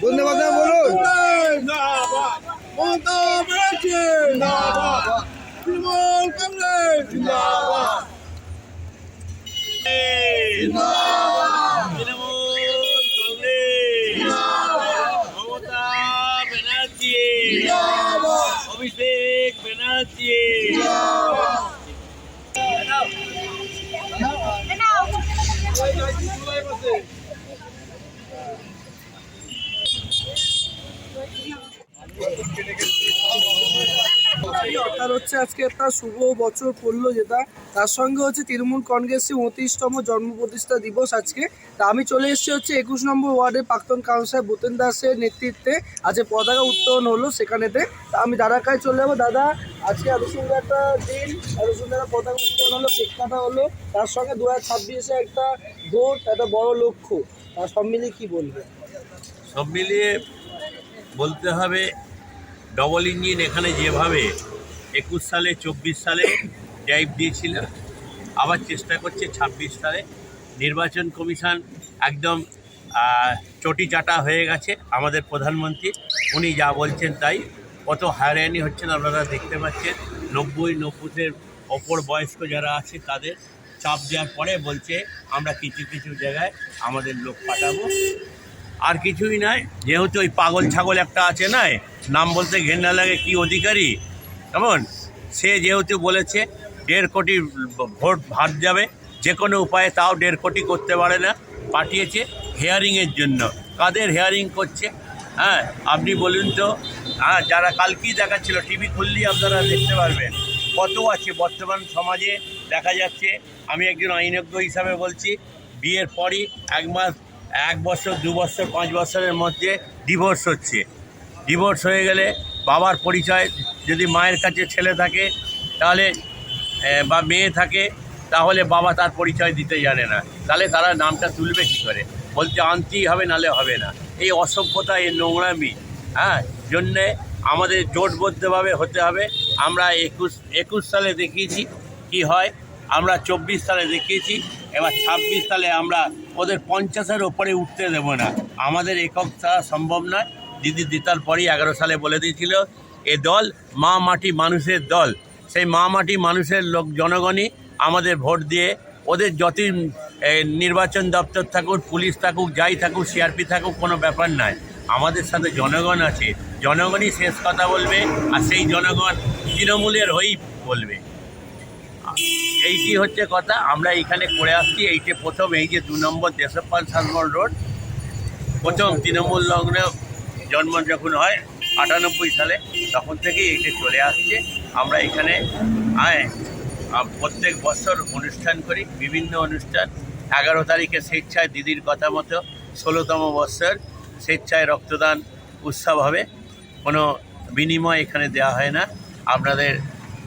বন্দে মাতরম বলুন। জিন্দাবাদ মমতা ব্যানার্জি জিন্দাবাদ তৃণমূল কংগ্রেস জিন্দাবাদ তৃণমূল কংগ্রেস মমতা ব্যানার্জি অভিষেক ব্যানার্জি তার হচ্ছে আজকে একটা শুভ বছর পড়ল যেটা। তার সঙ্গে হচ্ছে তৃণমূল কংগ্রেসের উনত্রিশতম জন্ম প্রতিষ্ঠা দিবস আজকে। তা আমি চলে এসেছি হচ্ছে একুশ নম্বর ওয়ার্ডের প্রাক্তন কাউন্সিলর ভূতেন দাসের নেতৃত্বে। আজকে পতাকা উত্তোলন হলো সেখানেতে। তা আমি দাদার কাছে চলে যাব। দাদা, আজকে এত সুন্দর একটা দিন, এত সুন্দর পতাকা উত্তোলন হলো, কেক কাটা হলো। তার সঙ্গে দু হাজার ছাব্বিশে একটা ভোট, একটা বড় লক্ষ্য। সব মিলিয়ে কী বলবে সব মিলিয়ে বলতে হবে ডবল ইঞ্জিন এখানে যেভাবে একুশ সালে, চব্বিশ সালে ড্রাইভ দিয়েছিল, আবার চেষ্টা করছে ছাব্বিশ সালে। নির্বাচন কমিশন একদম চটি চাটা হয়ে গেছে। আমাদের প্রধানমন্ত্রী, উনি যা বলছেন তাই। কত হায়রানি হচ্ছেন আপনারা দেখতে পাচ্ছেন। নব্বই নব্বইয়ের ওপর বয়স্ক যারা আছে, তাদের চাপ দেওয়ার পরে বলছে, আমরা কিছু কিছু জায়গায় আমাদের লোক পাঠাবো। আর কিছুই নাই। যেহেতু ওই পাগল ছাগল একটা আছে না নাম বলতে ঘেন্না লাগে কি অধিকারী। কেমন? সে যেহেতু বলেছে, দেড় কোটি ভোট ভাত যাবে, যে কোনো উপায়ে তাও দেড় কোটি করতে পারে না, পাঠিয়েছে হেয়ারিংয়ের জন্য। কাদের হেয়ারিং করছে? হ্যাঁ আপনি বলুন তো। হ্যাঁ যারা কালকেই দেখাচ্ছিল টিভি খুললেই আপনারা দেখতে পারবেন। কত আছে বর্তমান সমাজে? দেখা যাচ্ছে, আমি একজন আইনজ্ঞ হিসাবে বলছি, বিয়ের পরই এক মাস এক বছর, দু বছর, পাঁচ বছরের মধ্যে ডিভোর্স হচ্ছে। ডিভোর্স হয়ে গেলে বাবার পরিচয় যদি মায়ের কাছে ছেলে থাকে, তাহলে বা মেয়ে থাকে, তাহলে বাবা তার পরিচয় দিতে জানে না। তাহলে তারা নামটা তুলবে কী করে? বলতে আনতেই হবে নালে হবে না। এই অসভ্যতা, এই নোংরামি হ্যাঁ জন্যে আমাদের জোটবদ্ধভাবে হতে হবে। আমরা একুশ একুশ সালে দেখিয়েছি কি হয়। আমরা চব্বিশ সালে দেখিয়েছি, এবার ছাব্বিশ সালে আমরা ওদের পঞ্চাশের ওপরে উঠতে দেবো না। আমাদের একক ছাড়া সম্ভব নয়। দিদি দিতার পরই এগারো সালে বলে দিয়েছিল, এ দল মা মাটি মানুষের দল। সেই মা মাটি মানুষের লোক জনগণই আমাদের ভোট দিয়ে ওদের যতই নির্বাচন দপ্তর থাকুক, পুলিশ থাকুক, যাই থাকুক, সিআরপি থাকুক, কোনো ব্যাপার নয় আমাদের সাথে জনগণ আছে। জনগণই শেষ কথা বলবে আর সেই জনগণ তৃণমূলের হয়েই বলবে। এইটি হচ্ছে কথা। আমরা এইখানে করে আসছি, এইটে প্রথম, এই যে দু নম্বর দেশপাল সালমল রোড। প্রথম তৃণমূল লগ্নে জন্ম যখন হয় আটানব্বই সালে, তখন থেকেই এইটা চলে আসছে। আমরা এখানে আয় প্রত্যেক বছর অনুষ্ঠান করি, বিভিন্ন অনুষ্ঠান। এগারো তারিখে স্বেচ্ছায় দিদির কথা মতো ষোলোতম বৎসর স্বেচ্ছায় রক্তদান উৎসব হবে। কোনো বিনিময় এখানে দেওয়া হয় না। আপনাদের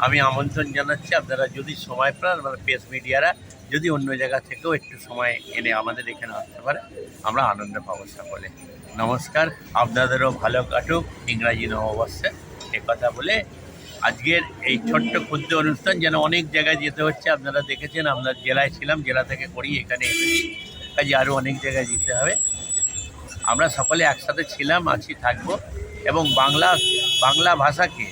আমি আমন্ত্রণ জানাচ্ছি। আপনারা যদি সময় পান আপনারা প্রেস মিডিয়ারা যদি অন্য জায়গা থেকেও একটু সময় এনে আমাদের এখানে আসতে পারে, আমরা আনন্দ পাবো সকলে। নমস্কার, আপনাদেরও ভালো কাটুক। ইংরাজি নববর্ষে এ কথা বলে আজকের এই ছোট্ট ক্ষুদ্র অনুষ্ঠান যেন অনেক জায়গায় যেতে হচ্ছে। আপনারা দেখেছেন, আমরা জেলায় ছিলাম, জেলা থেকে করি এখানে কাজে আরও অনেক জায়গায় যেতে হবে। আমরা সকলে একসাথে ছিলাম, আছি, থাকব এবং বাংলা বাংলা ভাষাকে,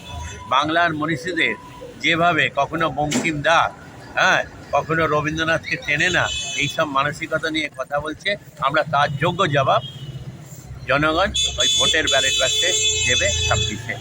বাংলার মনীষীদের যেভাবে কখনো বঙ্কিম দা হ্যাঁ কখনো রবীন্দ্রনাথকে চেনে না, এইসব মানসিকতা নিয়ে কথা বলছে। আমরা তার যোগ্য জবাব জনগণ ওই ভোটের ব্যালেট বাক্সে দেবে ছাব্বিশে